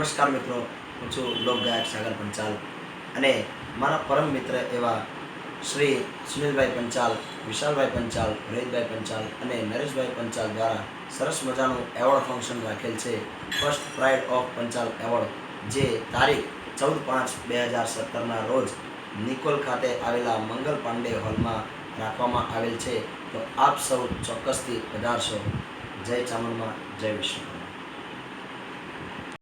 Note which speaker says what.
Speaker 1: નમસ્કાર મિત્રો, હું છું લોકગાયક સાગર પંચાલ અને મારા પરમ મિત્ર એવા શ્રી સુનિલભાઈ પંચાલ, વિશાલભાઈ પંચાલ રોહિતભાઈ પંચાલ અને નરેશભાઈ પંચાલ દ્વારા સરસ મજાનું એવોર્ડ ફંક્શન રાખેલ છે first pride of Panchal award, જે તારીખ ચૌદ પાંચ બે હજાર સત્તરના રોજ નિકોલ ખાતે આવેલા મંગલ પાંડે હોલમાં રાખવામાં આવેલ છે. તો આપ સૌ ચોક્કસથી પધારશો. જય ચામુંડમાં, જય વિષ્ણુ.